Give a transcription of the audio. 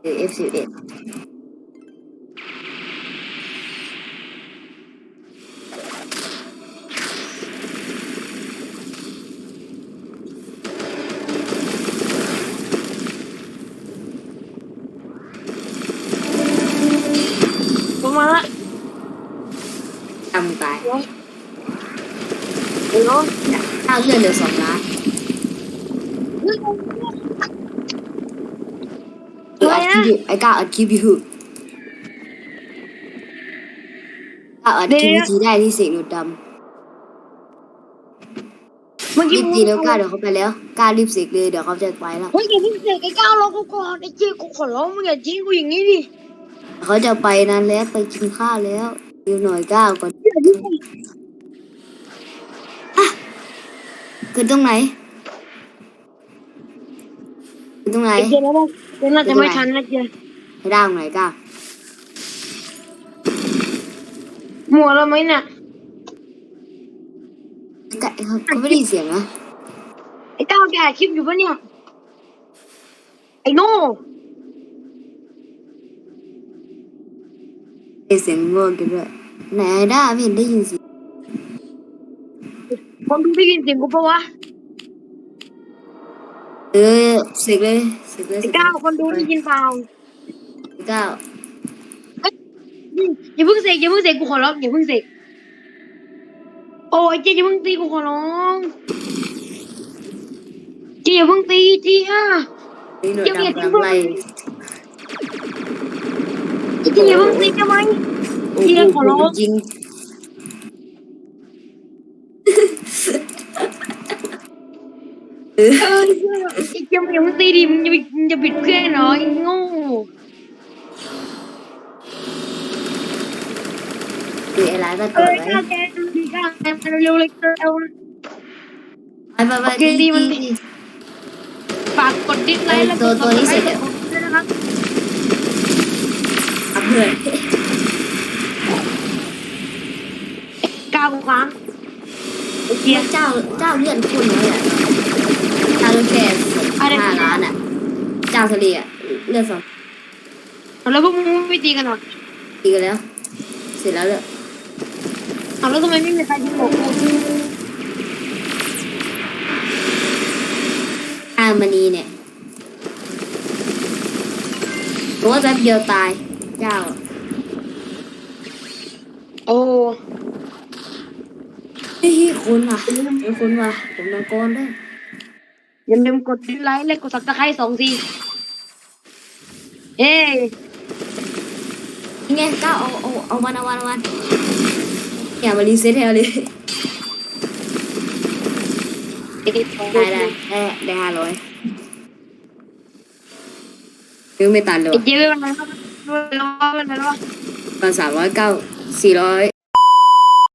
หรือ F สิบเอ็ดประมาณละ ทำตาย เดี๋ยวถ้าเลื่อนเหลือสองล้านเอออัดคลิปอยู่ไอ้ก้าอัดคลิปอยู่ก้าอัดคลิปวิธีได้ที่เสกหนวดดเมื่อำกี้รีบตีแล้วก้าเดี๋ยวเขาไปแล้วก้ารีบเสกเลยเดี๋ยวเขาจะไปแล้วเฮ้ยอย่าเพิ่งเสกไอ้ก้าวรอกูก่อนไอ้เจี๊ยกูขอร้องมึงอย่าทิ้งกูอย่างนี้ดิเขาจะไปนั้นแล้วไปกินข้าวแล้วดูหน่อยก้าก่อนคือตรงไหนคือ ตรงไหนไอ้เจี๊ยแล้วว่าเดี๋ยวน่าจะไม่ทันนะเจี๊ยให้ได้ตรงไหนก้ามัวแล้วไหมเนี่ยไก่เขาเขาไม่ได้ยินเสียงนะไอ้ก้าวแกอัดคลิปอยู่ปะเนี่ยไอ้โง่ได้เสียงง่วงกันด้วยไหนด้าไม่เห็นได้ยินเสียงคนดูได้ยินเสียงกูปะวะ เออเสกเลยเสกเลยไอ้ก้าวคนดูได้ยินเปล่าก้าอย่าเพิ่งเสกอย่าเพิ่งเสกกูขอร้องอย่าเพิ่งเสกโอ้ยเจ๊อย่าเพิ่งตีกูขอร้องเจ๊อย่าเพิ่งตีเจ๊อะนี่หนวดยังไม่ดำเห็นกำลังไล่เจ๊อย่าเพิ่งตีได้ไหมโอ้เจี๊ยบโหขอร้องจริงเออ ไอ้เจ๊อย่าเพิ่งตีดิมึงจะมึงจะบิดเพื่อนเหรอไอ้โง่คือไอ้ร้ายตะกเอดอไว้ก้าวแกดีก้าวแกเร็วๆเลยเร็วไปไปไปโอเคดีมัน ดี ฝากกดดิสไลค์แล้วกดตัวนี้เสร็จแล้ว ด้วยนะครับอัพเพื่อนก้าวค้งไอ้เจี๊ยเจ้าเจ้าเลื่อนคุณเลย อะเจ้าเลื่อนแค่ห้าล้านอะเจ้าทะเลอะเลื่อนสองแล้วพวกมึงไม่ตีกันหรอปีกันแล้ว เสร็จแล้วเลยเอาแล้วทำไมไม่มีใครยิงผมอามณีเนี่ยรู้ว่าแป๊บเดียวตาย เจ้า โอ้เฮ้ยคุณว่ะเฮ้ยคุณว่ะผมนอนกรด้วย อย่าลืมกดดิสไลค์และกดซับสไครต์สองทีเอ้ยนี่ไงก้าเอาเอาเอาวันเอาวันเอาวันอย่ามารีเซ็ตให้เอาเลยได้ได้ได้ได้ห้าร้อยยังไม่ตันเลยไอ้เจ๊ไม่เป็นไรครับไม่เป็นไรไม่เป็นไร ตอนสามร้อยเก้าสี่ร้อย